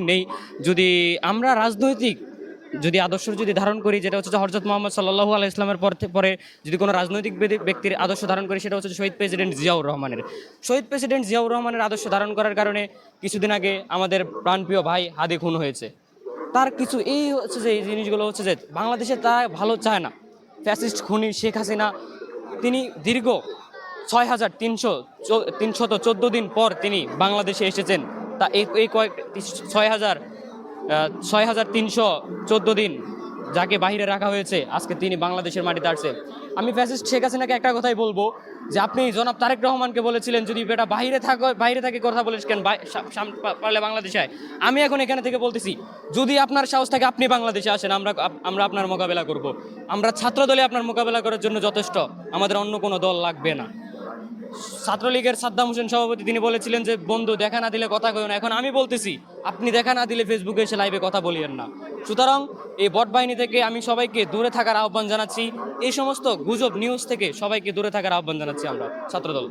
নেই। যদি আমরা রাজনৈতিক যদি আদর্শ যদি ধারণ করি, যেটা হচ্ছে হরজত মোহাম্মদ সাল্লাহু আলাহ ইসলামের পর পরে যদি কোনো রাজনৈতিক ব্যক্তি- ব্যক্তির আদর্শ ধারণ করি, সেটা হচ্ছে শহীদ প্রেসিডেন্ট জিয়াউর রহমানের। শহীদ প্রেসিডেন্ট জিয়াউর রহমানের আদর্শ ধারণ করার কারণে কিছুদিন আগে আমাদের প্রাণপ্রিয় ভাই হাদি খুন হয়েছে। তার কিছু এই হচ্ছে যে এই জিনিসগুলো হচ্ছে যে বাংলাদেশে তা ভালো চায় না। ফ্যাসিস্ট খুনি শেখ হাসিনা, তিনি দীর্ঘ ছয় হাজার তিনশো তিনশত চোদ্দ দিন পর তিনি বাংলাদেশে এসেছেন। তা এই এই কয়েক ছয় হাজার ছয় হাজার তিনশো চোদ্দ দিন যাকে বাইরে রাখা হয়েছে, আজকে তিনি বাংলাদেশের মাটিতে আসছে। আমি ফ্যাসিস্ট শেখ হাসিনাকে একটা কথাই বলব যে, আপনি জনাব তারেক রহমানকে বলেছিলেন, যদি বেটা বাইরে থাকো বাইরে থাকে কথা বলিস কেন? পারলে বাংলাদেশে আমি এখন এখানে থেকে বলতেছি, যদি আপনার সাহস থাকে, আপনি বাংলাদেশে আসেন, আমরা আমরা আপনার মোকাবেলা করব। আমরা ছাত্র দলে আপনার মোকাবেলা করার জন্য যথেষ্ট, আমাদের অন্য কোনো দল লাগবে না। ছাত্রলীগের সাদ্দাম হোসেন সভাপতি, তিনি বলেছিলেন যে, বন্ধু, দেখা না দিলে কথা কই না। এখন আমি বলতেছি, আপনি দেখা না দিলে ফেসবুকে এসে লাইভে কথা বলিয়েন না। সুতরাং এই বট বাহিনী থেকে আমি সবাইকে দূরে থাকার আহ্বান জানাচ্ছি। এই সমস্ত গুজব নিউজ থেকে সবাইকে দূরে থাকার আহ্বান জানাচ্ছি আমরা, ছাত্রদল।